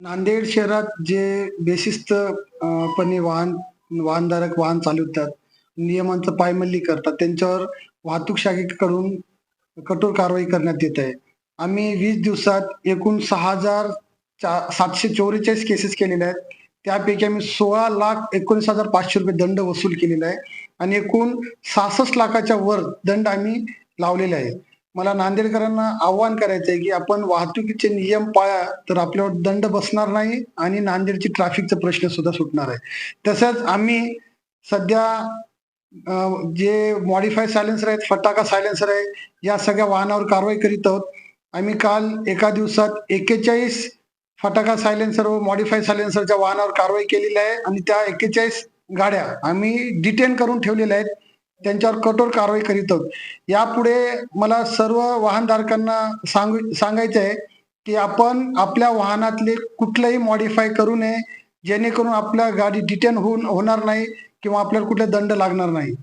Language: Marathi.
नांदेड शहरात जे बेशिस्त पणे वाहन वाहनधारक वाहन चालवतात नियमांचं पायमल्ली करतात त्यांच्यावर वाहतूक शाखेकडून कठोर कारवाई करण्यात येत आहे. आम्ही वीस दिवसात एकूण सहा हजार चा- सातशे चौवेचाळीस केसेस केलेल्या आहेत. त्यापैकी आम्ही सोळा लाख एकोणीस हजार पाचशे रुपये दंड वसूल केलेला आहे. आणि एकूण सहासष्ट लाखाच्या वर दंड आम्ही लावलेला आहे. मला नांदेडकरांना आव्हान करायचं आहे की आपण वाहतुकीचे नियम पाळा तर आपल्यावर दंड बसणार नाही आणि नांदेडची ट्रॅफिकचा प्रश्न सुद्धा सुटणार आहे. तसंच आम्ही सध्या जे मॉडिफाय सायलेन्सर आहेत फटाका सायलेन्सर आहे या सगळ्या वाहनावर कारवाई करीत आहोत. आम्ही काल एका दिवसात एक्केचाळीस फटाका सायलेन्सर व मॉडिफाय सायलेन्सरच्या वाहनावर कारवाई केलेली आहे आणि त्या एक्केचाळीस गाड्या आम्ही डिटेन करून ठेवलेल्या आहेत. त्यांच्यावर कठोर कारवाई करीत आहोत. यापुढे मला सर्व वाहनधारकांना सांगू सांगायचं आहे की आपण आपल्या वाहनातले कुठलंही मॉडिफाय करू नये जेणेकरून आपल्या गाडी डिटेन होऊन होणार नाही किंवा आपल्याला कुठले दंड लागणार नाही.